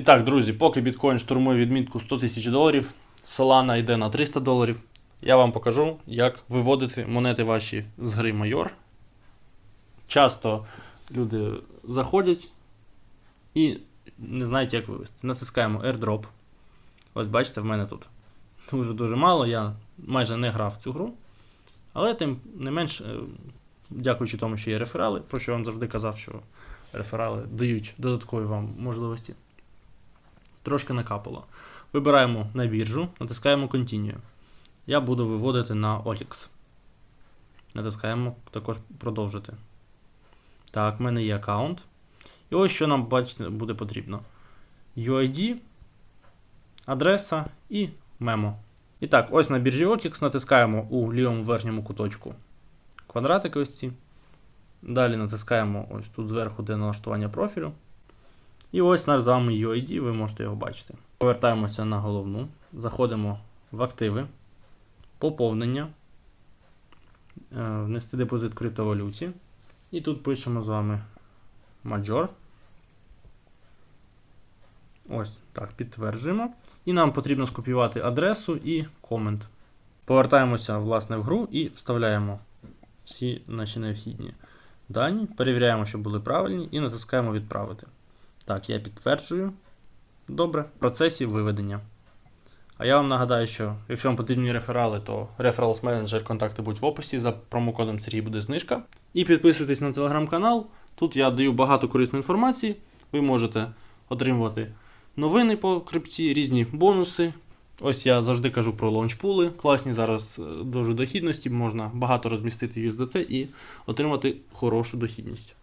І так, друзі, поки біткоін штурмує відмітку 100 тисяч доларів, Solana йде на 300 доларів. Я вам покажу, як виводити монети ваші з гри Майор. Часто люди заходять і не знають, як вивести. Натискаємо AirDrop. Ось бачите, в мене тут дуже-дуже мало. Я майже не грав в цю гру. Але тим не менш, е, дякуючи тому, що є реферали, про що я вам завжди казав, що реферали дають додаткові вам можливості. Трошки накапало. Вибираємо на біржу, натискаємо Continue. Я буду виводити на OLX. Натискаємо також продовжити. Так, в мене є аккаунт. І ось що нам бачите, буде потрібно: UID, адреса і мемо. І так, ось на біржі OLX натискаємо у лівому верхньому куточку квадратики ось ці. Далі натискаємо ось тут зверху, де налаштування профілю. І ось наш з вами UID, ви можете його бачити. Повертаємося на головну, заходимо в активи, поповнення, е, внести депозит в криптовалюті. І тут пишемо з вами Major. Ось так, підтверджуємо. І нам потрібно скопіювати адресу і комент. Повертаємося власне в гру і вставляємо всі наші необхідні дані, перевіряємо, щоб були правильні, і натискаємо відправити. Так, я підтверджую. Добре, в процесі виведення. А я вам нагадаю, що якщо вам потрібні реферали, то Referrals Manager контакти будуть в описі. За промокодом Сергій буде знижка. І підписуйтесь на телеграм-канал. Тут я даю багато корисної інформації. Ви можете отримувати новини по крипті, різні бонуси. Ось я завжди кажу про лаунчпули. Класні зараз е, дуже дохідності, можна багато розмістити USDT і отримати хорошу дохідність.